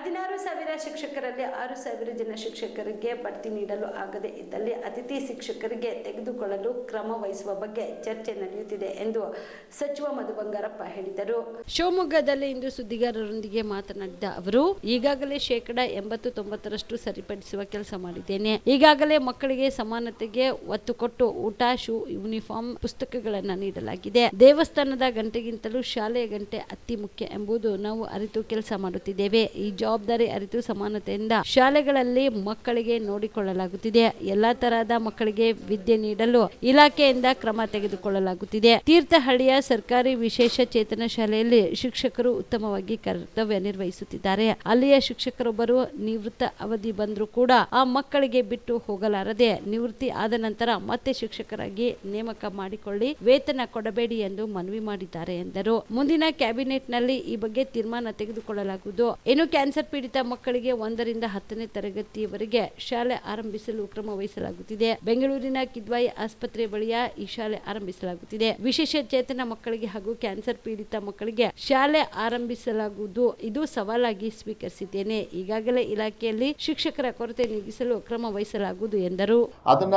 ಹದಿನಾರು ಸಾವಿರ ಶಿಕ್ಷಕರಲ್ಲಿ ಆರು ಸಾವಿರ ಜನ ಶಿಕ್ಷಕರಿಗೆ ಬಡ್ತಿ ನೀಡಲು ಆಗದೇ ಇದ್ದಲ್ಲಿ ಅತಿಥಿ ಶಿಕ್ಷಕರಿಗೆ ತೆಗೆದುಕೊಳ್ಳಲು ಕ್ರಮ ವಹಿಸುವ ಬಗ್ಗೆ ಚರ್ಚೆ ನಡೆಯುತ್ತಿದೆ ಎಂದು ಸಚಿವ ಮಧು ಬಂಗಾರಪ್ಪ ಹೇಳಿದರು. ಶಿವಮೊಗ್ಗದಲ್ಲಿ ಇಂದು ಸುದ್ದಿಗಾರರೊಂದಿಗೆ ಮಾತನಾಡಿದ ಅವರು, ಈಗಾಗಲೇ ಶೇಕಡ ಎಂಬತ್ತು ತೊಂಬತ್ತರಷ್ಟು ಸರಿಪಡಿಸುವ ಕೆಲಸ ಮಾಡಿದ್ದೇನೆ. ಈಗಾಗಲೇ ಮಕ್ಕಳಿಗೆ ಸಮಾನತೆಗೆ ಒತ್ತು ಕೊಟ್ಟು ಊಟ, ಶೂ, ಯೂನಿಫಾರ್ಮ್, ಪುಸ್ತಕಗಳನ್ನು ನೀಡಲಾಗಿದೆ. ದೇವಸ್ಥಾನದ ಗಂಟೆಗಿಂತಲೂ ಶಾಲೆಯ ಗಂಟೆ ಅತಿ ಮುಖ್ಯ ಎಂಬುದು ನಾವು ಅರಿತು ಕೆಲಸ ಮಾಡುತ್ತಿದ್ದೇವೆ. ಈ ಜವಾಬ್ದಾರಿ ಅರಿತು ಸಮಾನತೆಯಿಂದ ಶಾಲೆಗಳಲ್ಲಿ ಮಕ್ಕಳಿಗೆ ನೋಡಿಕೊಳ್ಳಲಾಗುತ್ತಿದೆ. ಎಲ್ಲಾ ತರಹದ ಮಕ್ಕಳಿಗೆ ವಿದ್ಯೆ ನೀಡಲು ಇಲಾಖೆಯಿಂದ ಕ್ರಮ ತೆಗೆದುಕೊಳ್ಳಲಾಗುತ್ತಿದೆ. ತೀರ್ಥಹಳ್ಳಿಯ ಸರ್ಕಾರಿ ವಿಶೇಷ ಚೇತನ ಶಾಲೆಯಲ್ಲಿ ಶಿಕ್ಷಕರು ಉತ್ತಮವಾಗಿ ಕರ್ತವ್ಯ ನಿರ್ವಹಿಸುತ್ತಿದ್ದಾರೆ. ಅಲ್ಲಿಯ ಶಿಕ್ಷಕರೊಬ್ಬರು ನಿವೃತ್ತ ಅವಧಿ ಬಂದರೂ ಕೂಡ ಆ ಮಕ್ಕಳಿಗೆ ಬಿಟ್ಟು ಹೋಗಲಾರದೆ ನಿವೃತ್ತಿ ಆದ ನಂತರ ಮತ್ತೆ ಶಿಕ್ಷಕರಾಗಿ ನೇಮಕ ಮಾಡಿಕೊಳ್ಳಿ, ವೇತನ ಕೊಡಬೇಡಿ ಎಂದು ಮನವಿ ಮಾಡಿದ್ದಾರೆ ಎಂದರು. ಮುಂದಿನ ಕ್ಯಾಬಿನೆಟ್ನಲ್ಲಿ ಈ ಬಗ್ಗೆ ತೀರ್ಮಾನ ತೆಗೆದುಕೊಳ್ಳಲಾಗುವುದು. ಇನ್ನು ಕ್ಯಾನ್ಸರ್ ಪೀಡಿತ ಮಕ್ಕಳಿಗೆ ಒಂದರಿಂದ ಹತ್ತನೇ ತರಗತಿಯವರೆಗೆ ಶಾಲೆ ಆರಂಭಿಸಲು ಕ್ರಮ ವಹಿಸಲಾಗುತ್ತಿದೆ. ಬೆಂಗಳೂರಿನ ಕಿದ್ವಾಯಿ ಆಸ್ಪತ್ರೆ ಬಳಿಯ ಈ ಶಾಲೆ ಆರಂಭಿಸಲಾಗುತ್ತಿದೆ. ವಿಶೇಷ ಚೇತನ ಮಕ್ಕಳಿಗೆ ಹಾಗೂ ಕ್ಯಾನ್ಸರ್ ಪೀಡಿತ ಮಕ್ಕಳಿಗೆ ಶಾಲೆ ಆರಂಭಿಸಲಾಗುವುದು. ಇದು ಸವಾಲಾಗಿ ಸ್ವೀಕರಿಸಿದ್ದೇನೆ. ಈಗಾಗಲೇ ಇಲಾಖೆಯಲ್ಲಿ ಶಿಕ್ಷಕರ ಕೊರತೆ ನೀಗಿಸಲು ಕ್ರಮ ವಹಿಸಲಾಗುವುದು ಎಂದರು. ಅದನ್ನ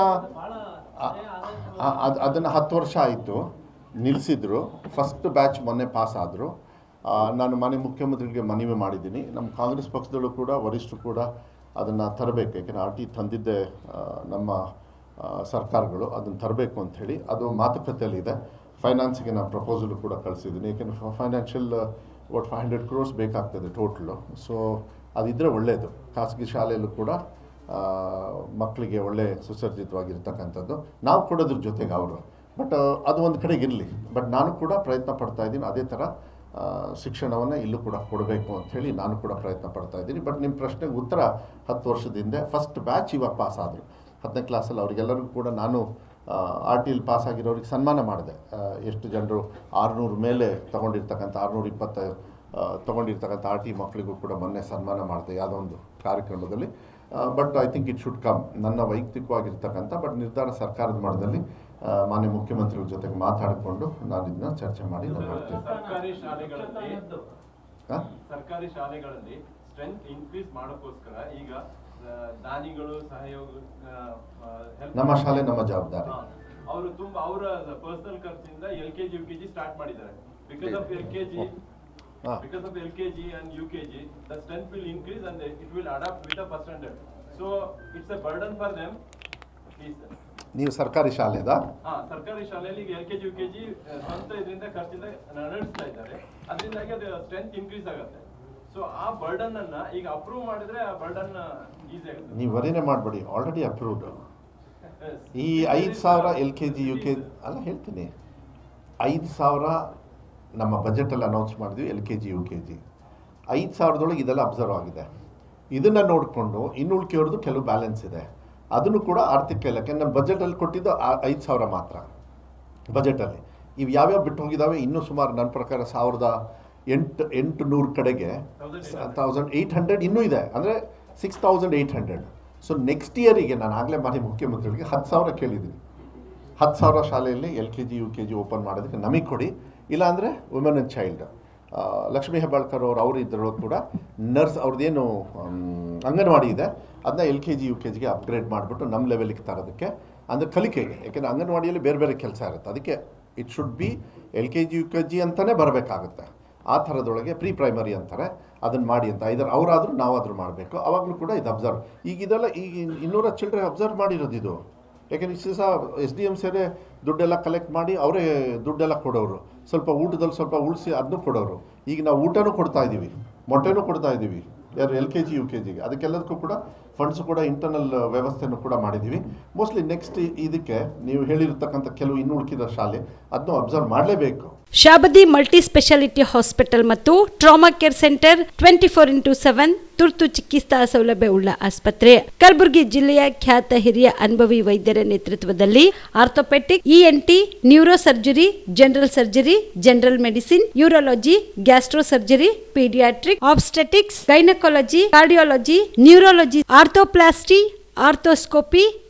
ಅದನ್ನು ಹತ್ತು ವರ್ಷ ಆಯಿತು. ನಿಲ್ಲಿಸಿದ್ರು ಫಸ್ಟ್ ಬ್ಯಾಚ್ ಮೊನ್ನೆ ಪಾಸ್ ಆದರು. ನಾನು ಮನೆ ಮುಖ್ಯಮಂತ್ರಿಗೆ ಮನವಿ ಮಾಡಿದ್ದೀನಿ. ನಮ್ಮ ಕಾಂಗ್ರೆಸ್ ಪಕ್ಷದಲ್ಲೂ ಕೂಡ ವರಿಷ್ಠರು ಕೂಡ ಅದನ್ನು ತರಬೇಕು. ಯಾಕೆಂದರೆ ಆರ್ ಟಿ ತಂದಿದ್ದೆ ನಮ್ಮ ಸರ್ಕಾರಗಳು ಅದನ್ನು ತರಬೇಕು ಅಂಥೇಳಿ ಅದು ಮಾತುಕತೆಯಲ್ಲಿದೆ. ಫೈನಾನ್ಸಿಗೆ ನಾನು ಪ್ರಪೋಸಲ್ ಕೂಡ ಕಳಿಸಿದ್ದೀನಿ. ಯಾಕೆಂದರೆ ಫೈನಾನ್ಷಿಯಲ್ ಒಟ್ಟು ಫೈವ್ ಹಂಡ್ರೆಡ್ ಕ್ರೋರ್ಸ್ ಬೇಕಾಗ್ತದೆ ಟೋಟಲು. ಸೊ ಅದಿದ್ದರೆ ಒಳ್ಳೆಯದು ಖಾಸಗಿ ಶಾಲೆಯಲ್ಲೂ ಕೂಡ ಮಕ್ಕಳಿಗೆ ಒಳ್ಳೆ ಸುಸರ್ಜಿತವಾಗಿರ್ತಕ್ಕಂಥದ್ದು ನಾವು ಕೊಡೋದ್ರ ಜೊತೆಗೆ ಅವರು. ಬಟ್, ಅದು ಒಂದು ಕಡೆಗೆ ಇರಲಿ. ಬಟ್ ನಾನು ಕೂಡ ಪ್ರಯತ್ನ ಪಡ್ತಾ ಇದ್ದೀನಿ. ಅದೇ ಥರ ಶಿಕ್ಷಣವನ್ನು ಇಲ್ಲೂ ಕೂಡ ಕೊಡಬೇಕು ಅಂಥೇಳಿ ನಾನು ಕೂಡ ಪ್ರಯತ್ನ ಪಡ್ತಾ ಇದ್ದೀನಿ. ಬಟ್ ನಿಮ್ಮ ಪ್ರಶ್ನೆಗೆ ಉತ್ತರ ಹತ್ತು ವರ್ಷದ ಹಿಂದೆ ಫಸ್ಟ್ ಬ್ಯಾಚ್ ಇವಾಗ ಪಾಸ್ ಆದರು. ಹತ್ತನೇ ಕ್ಲಾಸಲ್ಲಿ ಅವರಿಗೆಲ್ಲರಿಗೂ ಕೂಡ ನಾನು ಆರ್ ಟಿ ಎಲ್ ಪಾಸ್ ಆಗಿರೋರಿಗೆ ಸನ್ಮಾನ ಮಾಡಿದೆ. ಎಷ್ಟು ಜನರು ಆರುನೂರು ಮೇಲೆ ತಗೊಂಡಿರ್ತಕ್ಕಂಥ, ಆರುನೂರ ಇಪ್ಪತ್ತ ತೊಗೊಂಡಿರ್ತಕ್ಕಂಥ ಆರ್ ಟಿ ಮಕ್ಕಳಿಗೂ ಕೂಡ ಮೊನ್ನೆ ಸನ್ಮಾನ ಮಾಡಿದೆ ಯಾವುದೋ ಒಂದು ಕಾರ್ಯಕ್ರಮದಲ್ಲಿ. But I think it should come ನನ್ನ ವೈಯಕ್ತಿಕವಾಗಿರ್ತಕ್ಕಂಥ ಬಟ್ ನಿರ್ಧಾರ ಸರ್ಕಾರದ ಮಟ್ಟದಲ್ಲಿ ಮಾನ್ಯ ಮುಖ್ಯಮಂತ್ರಿಗಳ ಜೊತೆಗೆ ಮಾತಾಡಿಕೊಂಡು ನಾನು ಇದನ್ನ ಚರ್ಚೆ ಮಾಡಿ ನಾನು ಮಾಡ್ತೀನಿ ಸರ್ಕಾರಿ ಶಾಲೆಗಳಲ್ಲಿ ಹಾಂ ಸರ್ಕಾರಿ ಶಾಲೆಗಳಲ್ಲಿ ಸ್ಟ್ರೆಂತ್ ಇನ್ಕ್ರೀಸ್ ಮಾಡೋಕ್ಕೋಸ್ಕರ ಈಗ ದಾನಿಗಳು ಸಹಯೋಗ ನಮ್ಮ ಶಾಲೆ ನಮ್ಮ ಜವಾಬ್ದಾರಿ. ಅವರು ತುಂಬಾ ಅವರ personal ಖರ್ಚಿಂದ L KG U KG start ಮಾಡಿದ್ದಾರೆ. Because of L KG. Because of L KG and U KG the strength will increase and it will adapt with first standard so it's a burden for them please ನೀವು ಸರ್ಕಾರಿ ಶಾಲೆದಾ? ಹಾ ಸರ್ಕಾರಿ ಶಾಲೆಯಲ್ಲಿ ಈಗ L KG U KG ಸ್ವಂತ ಇದರಿಂದ ಖರ್ಚಿಂದ ನಡೆಸ್ತಾ ಇದ್ದಾರೆ. ಅದರಿಂದಾಗಿ ಅದು ಸ್ಟ್ರೆಂತ್ ಇನ್ಕ್ರೀಸ್ ಆಗುತ್ತೆ. ಸೊ ಆ ಬರ್ಡನ್ ಅನ್ನ ಈಗ ಅಪ್ರೂವ್ ಮಾಡಿದ್ರೆ ಆ ಬರ್ಡನ್ ಈಸಿ ಆಗುತ್ತೆ. ನೀವು ವರಿನೇ ಮಾಡಬೇಡಿ ಆಲ್ರೆಡಿ ಅಪ್ರೂವ್ಡ್ ಈ ಐದು ಸಾವಿರ L K G U K ಅಲ್ಲ ಹೇಳ್ತೀನಿ. ಐದು ಸಾವಿರ ನಮ್ಮ ಬಜೆಟಲ್ಲಿ ಅನೌನ್ಸ್ ಮಾಡಿದ್ವಿ L K G U K G ಐದು ಸಾವಿರದೊಳಗೆ ಇದೆಲ್ಲ ಅಬ್ಸರ್ವ್ ಆಗಿದೆ. ಇದನ್ನು ನೋಡಿಕೊಂಡು ಇನ್ನು ಉಳ್ಕೆಯವ್ರದ್ದು ಕೆಲವು ಬ್ಯಾಲೆನ್ಸ್ ಇದೆ. ಅದನ್ನು ಕೂಡ ಆರ್ಥಿಕ ಇಲಾಖೆ, ನಮ್ಮ ಬಜೆಟಲ್ಲಿ ಕೊಟ್ಟಿದ್ದು ಐದು ಸಾವಿರ ಮಾತ್ರ. ಬಜೆಟಲ್ಲಿ ಇವು ಯಾವ್ಯಾವ ಬಿಟ್ಟು ಹೋಗಿದ್ದಾವೆ ಇನ್ನೂ ಸುಮಾರು ನನ್ನ ಪ್ರಕಾರ ಸಾವಿರದ ಎಂಟು ಎಂಟು ನೂರು ಕಡೆಗೆ ತೌಸಂಡ್ ಏಯ್ಟ್ ಹಂಡ್ರೆಡ್ ಇನ್ನೂ ಇದೆ. ಅಂದರೆ six thousand eight hundred so next ಇಯರಿಗೆ ನಾನು ಆಗಲೇ ಮಾಡಿ ಮುಖ್ಯಮಂತ್ರಿಗಳಿಗೆ ಹತ್ತು ಸಾವಿರ ಕೇಳಿದ್ದೀನಿ. ಹತ್ತು ಸಾವಿರ ಶಾಲೆಯಲ್ಲಿ L K G, U K G open ಮಾಡೋದಕ್ಕೆ ನಮಗೆ ಕೊಡಿ. ಇಲ್ಲಾಂದರೆ women and child Lakshmi Hebbalkar ಅವರು ಅವರು ಇದ್ರೊಳಗೆ ಕೂಡ ನರ್ಸ್ ಅವ್ರದ್ದೇನು ಅಂಗನವಾಡಿ ಇದೆ. ಅದನ್ನ L K G, U K ಜಿಗೆ ಅಪ್ಗ್ರೇಡ್ ಮಾಡಿಬಿಟ್ಟು ನಮ್ಮ ಲೆವೆಲಿಗೆ ತರೋದಕ್ಕೆ ಅಂದರೆ ಕಲಿಕೆಗೆ ಯಾಕೆಂದರೆ ಅಂಗನವಾಡಿಯಲ್ಲಿ ಬೇರೆ ಬೇರೆ ಕೆಲಸ ಇರುತ್ತೆ. ಅದಕ್ಕೆ it should be L K G, U K G ಅಂತಲೇ ಬರಬೇಕಾಗುತ್ತೆ. ಆ ಥರದೊಳಗೆ ಪ್ರೀ ಪ್ರೈಮರಿ ಅಂತಾರೆ. ಅದನ್ನು ಮಾಡಿ ಅಂತ. ಇದರ ಅವರಾದರೂ ನಾವಾದರೂ ಮಾಡಬೇಕು. ಅವಾಗಲೂ ಕೂಡ ಇದು ಅಬ್ಸರ್ವ್ ಈಗ ಇದೆಲ್ಲ ಈಗ ಇನ್ನೂರ ಚಿಲ್ಡ್ರೆ ಅಬ್ಸರ್ವ್ ಮಾಡಿರೋದು ಇದು. ಯಾಕೆಂದರೆ ಇಷ್ಟು ದಿವಸ ಎಸ್ ಡಿ ಎಂ ಸೇರೆ ದುಡ್ಡೆಲ್ಲ ಕಲೆಕ್ಟ್ ಮಾಡಿ ಅವರೇ ದುಡ್ಡೆಲ್ಲ ಕೊಡೋರು. ಸ್ವಲ್ಪ ಊಟದಲ್ಲಿ ಸ್ವಲ್ಪ ಉಳಿಸಿ ಅದನ್ನು ಕೊಡೋರು. ಈಗ ನಾವು ಊಟನೂ ಕೊಡ್ತಾ ಇದ್ದೀವಿ, ಮೊಟ್ಟೆನೂ ಕೊಡ್ತಾ ಇದ್ದೀವಿ. ಯಾರು L K G, U K ಜಿಗೆ. ಅದಕ್ಕೆಲ್ಲದಕ್ಕೂ ಕೂಡ ಫಂಡ್ಸ್ ಕೂಡ ಇಂಟರ್ನಲ್ ವ್ಯವಸ್ಥೆಯನ್ನು ಕೂಡ ಮಾಡಿದ್ದೀವಿ. ಮೋಸ್ಟ್ಲಿ ನೆಕ್ಸ್ಟ್ ಇದಕ್ಕೆ ನೀವು ಹೇಳಿರತಕ್ಕಂಥ ಕೆಲವು ಇನ್ನು ಉಳ್ಕಿದ ಶಾಲೆ ಅದನ್ನು ಅಬ್ಸರ್ವ್ ಮಾಡಲೇಬೇಕು. ಶಾಬದಿ ಮಲ್ಟಿ ಸ್ಪೆಷಾಲಿಟಿ ಹಾಸ್ಪಿಟಲ್ ಮತ್ತು trauma care centre twenty four into seven ತುರ್ತು ಚಿಕಿತ್ಸಾ ಸೌಲಭ್ಯವುಳ್ಳ ಆಸ್ಪತ್ರೆ. ಕಲಬುರಗಿ ಜಿಲ್ಲೆಯ ಖ್ಯಾತ ಹಿರಿಯ ಅನುಭವಿ ವೈದ್ಯರ ನೇತೃತ್ವದಲ್ಲಿ orthopaedic ENT neuro surgery general surgery general medicine urology gastro surgery paediatric obstetrics gynaecology cardiology neurology arthroplasty, arthroscopy,